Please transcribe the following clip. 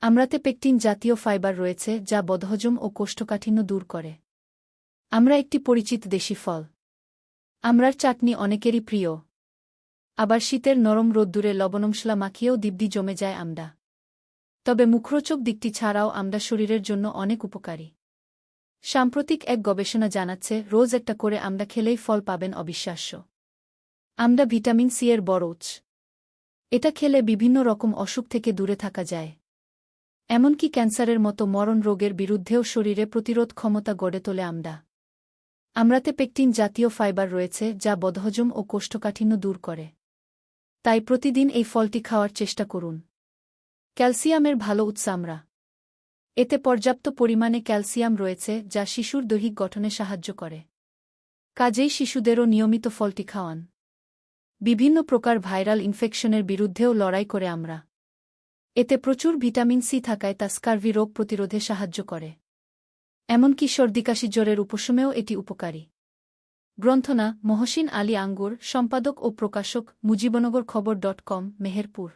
আমরাতে pectin জাতীয় fibre রয়েছে, যা বদহজম ও কোষ্ঠকাঠিন্য দূর করে। আমরা একটি পরিচিত দেশি ফল। আমরার চাটনি অনেকেরই প্রিয়। আবার শীতের নরম রোদ্দুরে লবণমশলা মাখিয়েও দিব্যি জমে যায় আমডা তবে মুখরোচক দিকটি ছাড়াও আমডা শরীরের জন্য অনেক উপকারী। সাম্প্রতিক এক গবেষণা জানাচ্ছে, রোজ একটা করে আমডা খেলেই ফল পাবেন অবিশ্বাস্য। আমডা ভিটামিন সি এর বড় এটা খেলে বিভিন্ন রকম অসুখ থেকে দূরে থাকা যায়। এমনকি ক্যান্সারের মতো মরণ রোগের বিরুদ্ধেও শরীরে প্রতিরোধ ক্ষমতা গড়ে তোলে আমরা। আমরাতে পেকটিন জাতীয় ফাইবার রয়েছে, যা বদহজম ও কোষ্ঠকাঠিন্য দূর করে। তাই প্রতিদিন এই ফলটি খাওয়ার চেষ্টা করুন। ক্যালসিয়ামের ভালো উৎস আমরা। এতে পর্যাপ্ত পরিমাণে ক্যালসিয়াম রয়েছে, যা শিশুর দৈহিক গঠনে সাহায্য করে। কাজেই শিশুদেরও নিয়মিত ফলটি খাওয়ান। বিভিন্ন প্রকার ভাইরাল ইনফেকশনের বিরুদ্ধেও লড়াই করে আমরা। এতে প্রচুর ভিটামিন সি থাকায় তা স্কার্ভি রোগ প্রতিরোধে সাহায্য করে। এমনকি সর্দিকাশি জ্বরের উপশমেও এটি উপকারী। গ্রন্থনা মহসিন আলী আঙ্গুর, সম্পাদক ও প্রকাশক মুজিবনগর খবর ডট কম, মেহেরপুর।